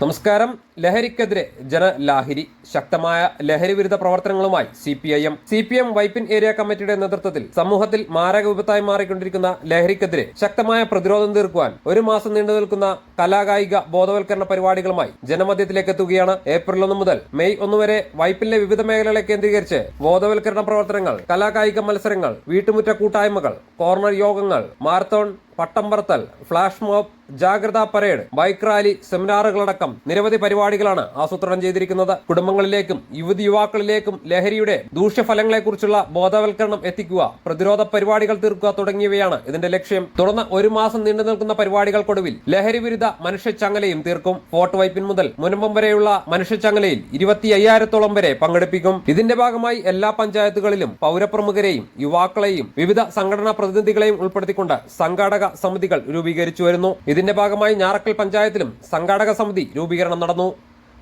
നമസ്കാരം. ലഹരിക്കെതിരെ ജനലാഹിരി ശക്തമായ ലഹരി വിരുദ്ധ പ്രവർത്തനങ്ങളുമായി C P I M. C P M Vypin area കമ്മിറ്റിയുടെ നേതൃത്വത്തിൽ സമൂഹത്തിൽ മാരക വിപത്തായി മാറിക്കൊണ്ടിരിക്കുന്ന ലഹരിക്കെതിരെ ശക്തമായ പ്രതിരോധം തീർക്കുവാൻ ഒരു മാസം നീണ്ടു നിൽക്കുന്ന കലാകായിക ബോധവൽക്കരണ പരിപാടികളുമായി ജനമധ്യത്തിലേക്ക് എത്തുകയാണ് ഏപ്രിൽ ഒന്ന് മുതൽ മെയ് ഒന്ന് വരെ വൈപ്പിലെ വിവിധ മേഖലകളെ കേന്ദ്രീകരിച്ച് ബോധവൽക്കരണ പ്രവർത്തനങ്ങൾ കലാകായിക മത്സരങ്ങൾ വീട്ടുമുറ്റ കൂട്ടായ്മകൾ കോർണർ യോഗങ്ങൾ മാരത്തോൺ പട്ടം പറത്തൽ ഫ്ലാഷ് മോബ് ജാഗ്രതാ പരേഡ് ബൈക്ക് റാലി സെമിനാറുകളടക്കം നിരവധി പരിപാടികളാണ് ആസൂത്രണം ചെയ്തിരിക്കുന്നത്. കുടുംബങ്ങളിലേക്കും യുവതി യുവാക്കളിലേക്കും ലഹരിയുടെ ദൂഷ്യഫലങ്ങളെക്കുറിച്ചുള്ള ബോധവൽക്കരണം എത്തിക്കുക പ്രതിരോധ പരിപാടികൾ തീർക്കുക തുടങ്ങിയവയാണ് ഇതിന്റെ ലക്ഷ്യം. തുടർന്ന് ഒരു മാസം നീണ്ടു നിൽക്കുന്ന പരിപാടികൾക്കൊടുവിൽ ലഹരി വിരുദ്ധ മനുഷ്യച്ചങ്ങലയും തീർക്കും. ഫോർട്ട് വൈപ്പിൻ മുതൽ മുനമ്പം വരെയുള്ള മനുഷ്യച്ചങ്ങലയിൽ ഇരുപത്തി അയ്യായിരത്തോളം വരെ പങ്കെടുപ്പിക്കും. ഇതിന്റെ ഭാഗമായി എല്ലാ പഞ്ചായത്തുകളിലും പൗരപ്രമുഖരെയും യുവാക്കളെയും വിവിധ സംഘടനാ പ്രതിനിധികളെയും ഉൾപ്പെടുത്തിക്കൊണ്ട് സംഘാടക സമിതികൾ രൂപീകരിച്ചു വരുന്നു. ഇതിന്റെ ഭാഗമായി ഞാറക്കൽ പഞ്ചായത്തിലും സംഘാടക സമിതി രൂപീകരണം നടന്നു.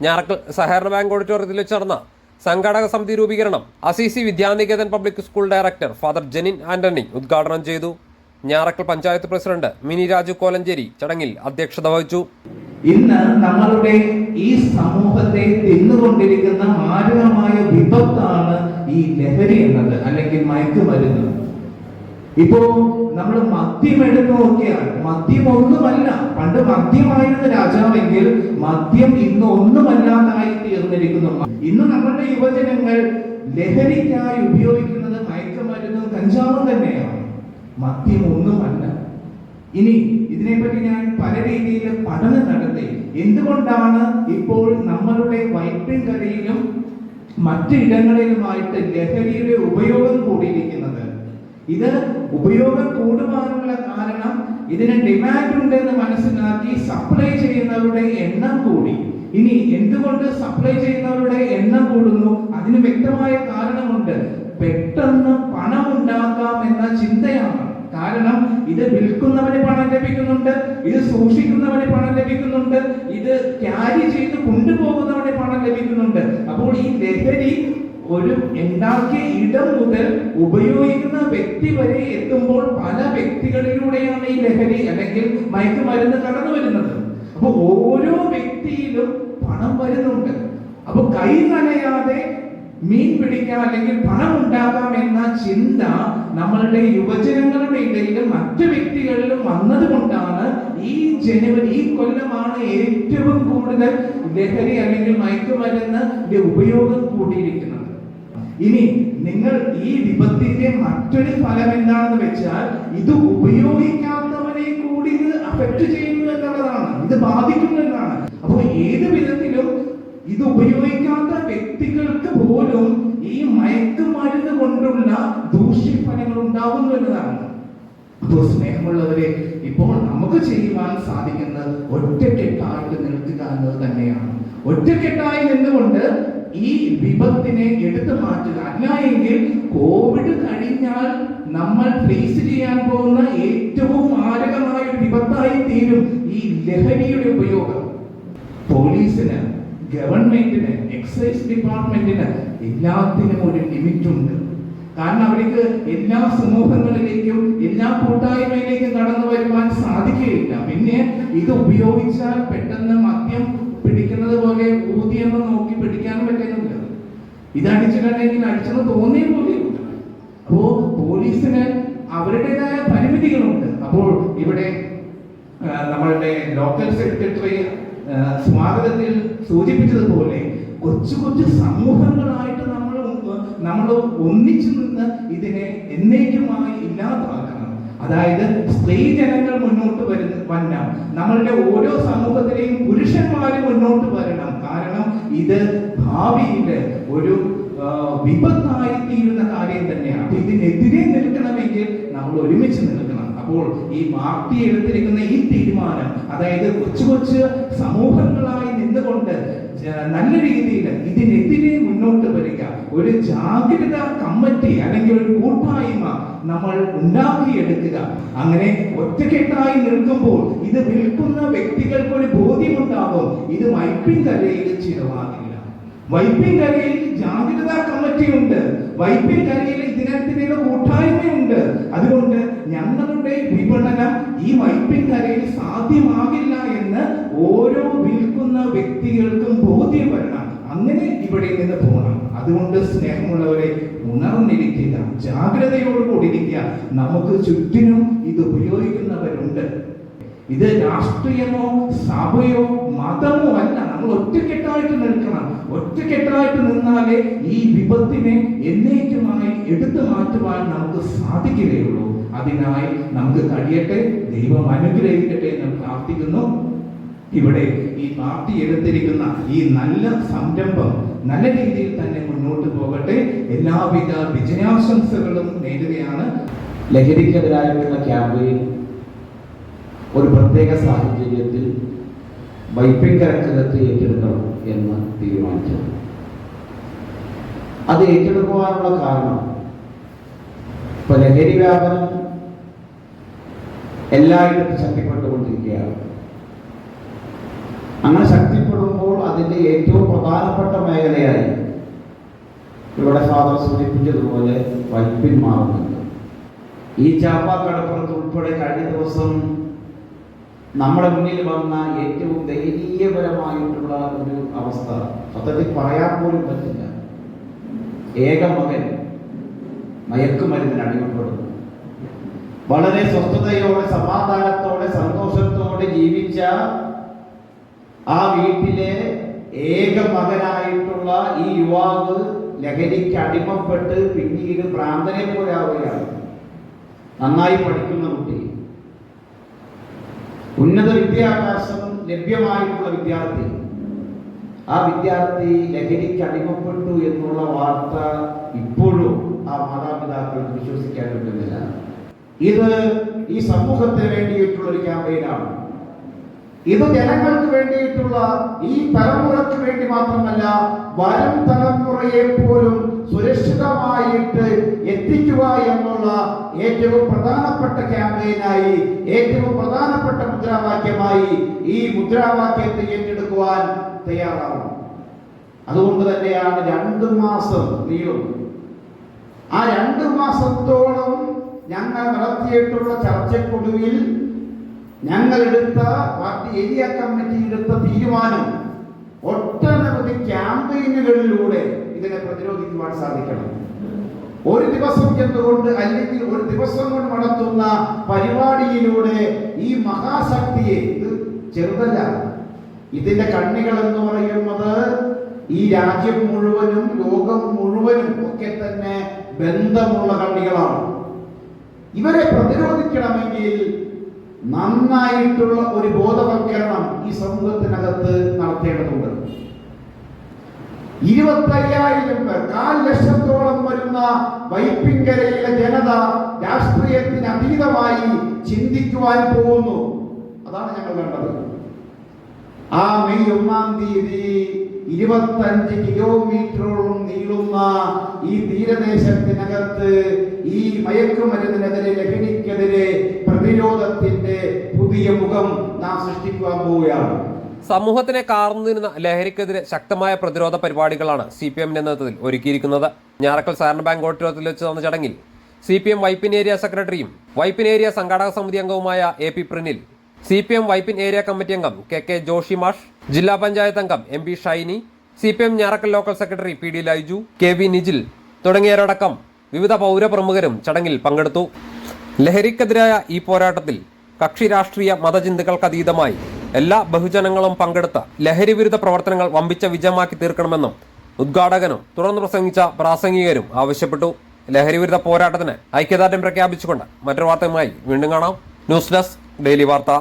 ഞാറക്കൽ സഹകരണ ബാങ്ക് ഓഡിറ്റോറിയത്തിൽ നടന്ന സംഘാടക സമിതി രൂപീകരണം Assisi Vidyaniketan public school director father Jenin Antony ഉദ്ഘാടനം ചെയ്തു. ഞാറക്കൽ പഞ്ചായത്ത് പ്രസിഡന്റ് മിനി രാജു കോലഞ്ചേരി ചടങ്ങിൽ അധ്യക്ഷത വഹിച്ചു. ഇന്ന് നമ്മളുടെ ഈ സമൂഹത്തെ തിന്നുകൊണ്ടിരിക്കുന്ന മാരകമായ വിപത്താണ് ഈ ലഹരി എന്നത് അല്ലെങ്കിൽ മയക്കുമരുന്ന്. ഇപ്പോ നമ്മൾ മദ്യം എടുത്തു നോക്കിയാൽ മദ്യം ഒന്നുമല്ല. പണ്ട് മദ്യമായിരുന്ന രാജാവെങ്കിൽ മദ്യം ഇന്ന് ഒന്നുമല്ലാതായി തീർന്നിരിക്കുന്നു. ഇന്ന് നമ്മളുടെ യുവജനങ്ങൾ ലഹരിക്കായി ഉപയോഗിക്കുന്നത് മയക്കുമരുന്നും കഞ്ചാവും തന്നെയാണ്. മദ്യം ഒന്നുമല്ല. ഇനി ഇതിനെപ്പറ്റി ഞാൻ പല രീതിയിൽ പഠനം നടത്തി. എന്തുകൊണ്ടാണ് ഇപ്പോൾ നമ്മളുടെ വൈപ്പിൻകരയിലും മറ്റിടങ്ങളിലുമായിട്ട് ലഹരിയുടെ ഉപയോഗം കൂടിയിരിക്കുന്നത്? ഇത് ഉപയോഗം കൂടുവാനുള്ള കാരണം ഇതിന് ഡിമാൻഡ് ഉണ്ടെന്ന് മനസ്സിലാക്കി സപ്ലൈ ചെയ്യുന്നവരുടെ എണ്ണം കൂടി. ഇനി എന്തുകൊണ്ട് സപ്ലൈ ചെയ്യുന്നവരുടെ എണ്ണം കൂടുന്നു? അതിന് വ്യക്തമായ കാരണമുണ്ട്. പെട്ടെന്ന് പണം ഉണ്ടാക്കാം എന്ന ചിന്തയാണ്. കാരണം ഇത് വിൽക്കുന്നവന് പണം ലഭിക്കുന്നുണ്ട് ഇത് സൂക്ഷിക്കുന്നവന് പണം ലഭിക്കുന്നുണ്ട് ഇത് ക്യാരി ചെയ്ത് കൊണ്ടുപോകുന്നവന് പണം ലഭിക്കുന്നുണ്ട്. അപ്പോൾ ഈ ലഹരി ഒരു ഉണ്ടാക്കിയ ഇടം മുതൽ ഉപയോഗിക്കുന്ന വ്യക്തി വരെ എത്തുമ്പോൾ പല വ്യക്തികളിലൂടെയാണ് ഈ ലഹരി അല്ലെങ്കിൽ മയക്കുമരുന്ന് കടന്നു വരുന്നത്. അപ്പൊ ഓരോ വ്യക്തിയിലും പണം വരുന്നുണ്ട്. അപ്പൊ കൈ നനയാതെ മീൻ പിടിക്കാം അല്ലെങ്കിൽ പണം ഉണ്ടാക്കാം എന്ന ചിന്ത നമ്മളുടെ യുവജനങ്ങളുടെ ഇടയിലും മറ്റു വ്യക്തികളിലും വന്നതുകൊണ്ടാണ് ഈ ജനുവരി ഈ കൊല്ലമാണ് ഏറ്റവും കൂടുതൽ ലഹരി അല്ലെങ്കിൽ മയക്കുമരുന്ന് ഉപയോഗം കൂടിയിരിക്കുന്നത് ഇനി നിങ്ങൾ ഈ വിപത്തിന്റെ മറ്റൊരു ഫലം എന്താണെന്ന് വെച്ചാൽ ഇത് ഉപയോഗിക്കാത്തവനെ കൂടി ഇത് അഫക്ട് ചെയ്യുന്നു എന്നുള്ളതാണ്. ഇത് ബാധിക്കുന്നു എന്നാണ്. അപ്പോൾ ഏത് വിധത്തിലും ഇത് ഉപയോഗിക്കാത്ത വ്യക്തികൾക്ക് പോലും ഈ മയക്കുമരുന്ന് കൊണ്ടുള്ള ദൂഷ്യഫലങ്ങൾ ഉണ്ടാകുന്നു എന്നതാണ്. അപ്പോൾ സ്നേഹമുള്ളവരെ ഇപ്പോൾ നമുക്ക് ചെയ്യുവാൻ സാധിക്കുന്നത് ഒറ്റക്കെട്ടായിട്ട് നിൽക്കുക എന്നത് തന്നെയാണ്. ഒറ്റക്കെട്ടായി നിന്നുകൊണ്ട് ഈ വിപത്തിനെ എടുത്തു മാറ്റുക. അല്ലായെങ്കിൽ കോവിഡ് കഴിഞ്ഞാൽ നമ്മൾ ഫേസ് ചെയ്യാൻ പോകുന്ന ഏറ്റവും മാരകമായ വിപത്തായി തീരും ഈ ലഹരിയുടെ ഉപയോഗം. പോലീസിന് ഗവൺമെന്റിന് എക്സൈസ് ഡിപ്പാർട്ട്മെന്റിന് എല്ലാത്തിനും ഒരു ലിമിറ്റ് ഉണ്ട്. കാരണം അവർക്ക് എല്ലാ സമൂഹങ്ങളിലേക്കും എല്ലാ കൂട്ടായ്മയിലേക്കും കടന്നു വരുവാൻ സാധിക്കുകയില്ല. പിന്നെ ഇത് ഉപയോഗിച്ചാൽ പെട്ടെന്ന് മദ്യം പിടിക്കുന്നത് പോലെ ഊതിയെന്ന് നോക്കി പിടിക്കാനും പറ്റുന്നില്ല. ഇത് അടിച്ചിട്ടുണ്ടെങ്കിൽ അടിച്ചെന്ന് തോന്നിയ പോലെ അപ്പോ പോലീസിന് അവരുടേതായ പരിമിതികളുണ്ട്. അപ്പോൾ ഇവിടെ നമ്മളുടെ ലോക്കൽ സെക്രട്ടറി സ്വാഗതത്തിൽ സൂചിപ്പിച്ചതുപോലെ കൊച്ചു കൊച്ചു സമൂഹങ്ങളായിട്ട് നമ്മൾ നമ്മൾ ഒന്നിച്ചു നിന്ന് ഇതിനെ എന്നേക്കുമായി ഇല്ലാതാക്കണം. അതായത് സ്ത്രീ ജനങ്ങൾ മുന്നോട്ട് വരുന്ന വരണം. നമ്മളുടെ ഓരോ സമൂഹത്തിലെയും പുരുഷന്മാരും മുന്നോട്ട് വരണം. കാരണം ഇത് ഭാവിയിൽ ഒരു വിപത്തായി തീരുന്ന കാര്യം തന്നെയാണ്. അപ്പൊ ഇതിനെതിരെ നിൽക്കണമെങ്കിൽ നമ്മൾ ഒരുമിച്ച് നിൽക്കണം. അപ്പോൾ ഈ മാർട്ടി എടുത്തിരിക്കുന്ന ഈ തീരുമാനം അതായത് കൊച്ചു കൊച്ചു സമൂഹങ്ങളായി നിന്നുകൊണ്ട് നല്ല രീതിയിൽ ഇതിനെതിരെ മുന്നോട്ട് വരിക. ഒരു ജാഗ്രത കമ്മിറ്റി അല്ലെങ്കിൽ ഒരു കൂട്ടായ്മ നമ്മൾ ഉണ്ടാക്കിയെടുക്കുക. അങ്ങനെ ഒറ്റക്കെട്ടായി നിൽക്കുമ്പോൾ ഇത് വിൽക്കുന്ന വ്യക്തികൾക്ക് ഒരു ബോധ്യമുണ്ടാകും. ഇത് വൈപ്പിൻ കരയിൽ ചിലവാകില്ല. വൈപ്പിൻ കരയിൽ ജാഗ്രതാ കമ്മിറ്റി ഉണ്ട് വൈപ്പിൻ കരയിൽ കൂട്ടായ്മയുണ്ട് അതുകൊണ്ട് ഞങ്ങളുടെ വിപണനം ഈ വൈപ്പിൻകരയിൽ സാധ്യമാകില്ല എന്ന് ഓരോ വിൽക്കുന്ന വ്യക്തികൾക്കും ബോധ്യപ്പെടണം. അങ്ങനെ ഇവിടെ നിന്ന് പോകണം. അതുകൊണ്ട് സ്നേഹമുള്ളവരെ ഉണർന്നിരിക്കുക ജാഗ്രതയോടുകൂടി ഇരിക്കുക. നമുക്ക് ചുറ്റിനും ഇത് ഉപയോഗിക്കുന്നവരുണ്ട്. ഇത് രാഷ്ട്രീയമോ സഭയോ മതമോ അല്ല. നമ്മൾ ഒറ്റക്കെട്ടായിട്ട് നിൽക്കണം. ഒറ്റക്കെട്ടായിട്ട് നിന്നാലേ ഈ വിപത്തിനെ എന്നേക്കുമായി എടുത്തു മാറ്റുവാൻ നമുക്ക് സാധിക്കുകയുള്ളൂ. അതിനായി നമുക്ക് കഴിയട്ടെ ദൈവം അനുഗ്രഹിക്കട്ടെ എന്ന് പ്രാർത്ഥിക്കുന്നു. ഇവിടെ ഈ പാർട്ടി എടുത്തിരിക്കുന്ന ഈ നല്ല സംരംഭം നല്ല രീതിയിൽ തന്നെ മുന്നോട്ട് പോകട്ടെ. എല്ലാവിധ വിജയാശംസകളും നേടുകയാണ് ലഹരിക്കെതിരായിട്ടുള്ള ക്യാമ്പയിൻ ഒരു പ്രത്യേക സാഹചര്യത്തിൽ വൈപ്പിക്കരക്കകത്ത് ഏറ്റെടുക്കണം എന്ന് തീരുമാനിച്ചു അത് ഏറ്റെടുക്കുവാനുള്ള കാരണം ഇപ്പൊ ലഹരി വ്യാപനം എല്ലായിടത്തും ശക്തിപ്പെട്ടുകൊണ്ടിരിക്കുകയാണ്. അങ്ങനെ ശക്തിപ്പെടുമ്പോൾ അതിന്റെ ഏറ്റവും പ്രധാനപ്പെട്ട മേഖലയായി ഇവിടെ ഫാദർ സൂചിപ്പിച്ചതുപോലെ വൈപ്പിൻ മാറുന്നുണ്ട്. ഈ ചാപ്പാക്കടപ്പുറത്ത് ഉൾപ്പെടെ കഴിഞ്ഞ ദിവസം നമ്മുടെ മുന്നിൽ വന്ന ഏറ്റവും ദയനീയപരമായിട്ടുള്ള ഒരു അവസ്ഥ. സത്യത്തിൽ പറയാൻ പോലും പറ്റില്ല. ഏക മകൻ മയക്കുമരുന്നിന് അടിമപ്പെടുന്നു. വളരെ സ്വസ്ഥതയോടെ സമാധാനത്തോടെ സന്തോഷത്തോടെ ജീവിച്ച ആ വീട്ടിലെ ഏക മകനായിട്ടുള്ള ഈ യുവാവ് ലഹരിക്ക് അടിമപ്പെട്ട് പിന്നീട് ഭ്രാന്തനെ പോലെ ആവുകയാണ്. നന്നായി പഠിക്കുന്ന കുട്ടി. ഉന്നത വിദ്യാഭ്യാസം ലഭ്യമായിട്ടുള്ള വിദ്യാർത്ഥി. ആ വിദ്യാർത്ഥി ലഹരിക്ക് അടിമപ്പെട്ടു എന്നുള്ള വാർത്ത ഇപ്പോഴും ആ മാതാപിതാക്കൾ വിശ്വസിക്കാൻ പറ്റുന്നില്ല. ഇത് ഈ സമൂഹത്തിന് വേണ്ടിയിട്ടുള്ള ഒരു ക്യാമ്പയിനാണ്. ഇത് ജനങ്ങൾക്ക് വേണ്ടിയിട്ടുള്ള ഈ തലമുറയ്ക്ക് വേണ്ടി മാത്രമല്ല വരും തലമുറയെ പോലും സുരക്ഷിതമായിട്ട് എത്തിക്കുക എന്നുള്ള ഏറ്റവും പ്രധാനപ്പെട്ട ക്യാമ്പയിനായി ഏറ്റവും പ്രധാനപ്പെട്ട മുദ്രാവാക്യമായി ഈ മുദ്രാവാക്യത്തെ ഏറ്റെടുക്കുവാൻ തയ്യാറാവണം. അതുകൊണ്ട് തന്നെയാണ് രണ്ട് മാസം നീളും ആ രണ്ട് മാസത്തോളം ഞങ്ങൾ നടത്തിയിട്ടുള്ള ചർച്ചയ്ക്കൊടുവിൽ ഞങ്ങൾ എടുത്ത പാർട്ടി ഏരിയ കമ്മിറ്റി എടുത്ത തീരുമാനം ഒട്ടനവധി ക്യാമ്പയിനുകളിലൂടെ ഇതിനെ പ്രതിരോധിക്കുവാൻ സാധിക്കണം. ഒരു ദിവസം എന്തുകൊണ്ട് അല്ലെങ്കിൽ ഒരു ദിവസം കൊണ്ട് നടത്തുന്ന പരിപാടിയിലൂടെ ഈ മഹാശക്തിയെ ഇത് ചെറുതല്ല. ഇതിന്റെ കണ്ണികൾ എന്ന് പറയുന്നത് ഈ രാജ്യം മുഴുവനും ലോകം മുഴുവനും ഒക്കെ തന്നെ ബന്ധമുള്ള കണ്ണികളാണ്. ഇവരെ പ്രതിരോധിക്കണമെങ്കിൽ നന്നായിട്ടുള്ള ഒരു ബോധവൽക്കരണം ഈ സമൂഹത്തിനകത്ത് നടത്തേണ്ടതുണ്ട്. ഇരുപത്തയ്യായിരം പേർ കാൽ ലക്ഷത്തോളം വരുന്ന വൈപ്പിങ്കരയിലെ ജനത രാഷ്ട്രീയത്തിന് അതീതമായി ചിന്തിക്കുവാൻ പോകുന്നു. അതാണ് ഞങ്ങൾ വേണ്ടത് ആ മെയ് ഒന്നാം തീയതി ഇരുപത്തഞ്ച് കിലോമീറ്ററോളം നീളുന്ന ഈ തീരദേശത്തിനകത്ത് ഈ മയക്കുമരുന്നിനെതിരെ ലഹരിക്കെതിരെ പ്രതിരോധത്തിന്റെ പുതിയ മുഖം നാം സൃഷ്ടിക്കുവാൻ പോവുകയാണ്. സമൂഹത്തിനെ കാർന്നു നിന്ന ലഹരിക്കെതിരെ ശക്തമായ പ്രതിരോധ പരിപാടികളാണ് സി പി എമ്മിന്റെ നേതൃത്വത്തിൽ ഒരുക്കിയിരിക്കുന്നത്. ഞാറക്കൽ സഹകരണ ബാങ്ക് ഓഡിറ്റോറിയത്തിൽ വെച്ച് നടന്ന ചടങ്ങിൽ C P M Vypin area സെക്രട്ടറിയും വൈപ്പിൻ ഏരിയ സംഘാടക സമിതി അംഗവുമായ A P Prinil C P M Vypin area committee അംഗം കെ കെ ജോഷി മാഷ് ജില്ലാ പഞ്ചായത്ത് അംഗം M P Shiny C P M Njarakkal local secretary P D Laiju K V Nijil തുടങ്ങിയവരടക്കം വിവിധ പൗരപ്രമുഖരും ചടങ്ങിൽ പങ്കെടുത്തു. ലഹരിക്കെതിരായ ഈ പോരാട്ടത്തിൽ കക്ഷി രാഷ്ട്രീയ മതചിന്തകൾക്കതീതമായി എല്ലാ ബഹുജനങ്ങളും പങ്കെടുത്ത ലഹരി വിരുദ്ധ പ്രവർത്തനങ്ങൾ വമ്പിച്ച വിജയമാക്കി തീർക്കണമെന്നും ഉദ്ഘാടകനും തുടർന്ന് പ്രസംഗിച്ച പ്രാസംഗികരും ആവശ്യപ്പെട്ടു. ലഹരി വിരുദ്ധ പോരാട്ടത്തിന് ഐക്യദാർഢ്യം പ്രഖ്യാപിച്ചുകൊണ്ട് മറ്റൊരു വാർത്തയുമായി വീണ്ടും കാണാം. ന്യൂസ് ഡെസ്ക് ഡെയിലി വാർത്ത.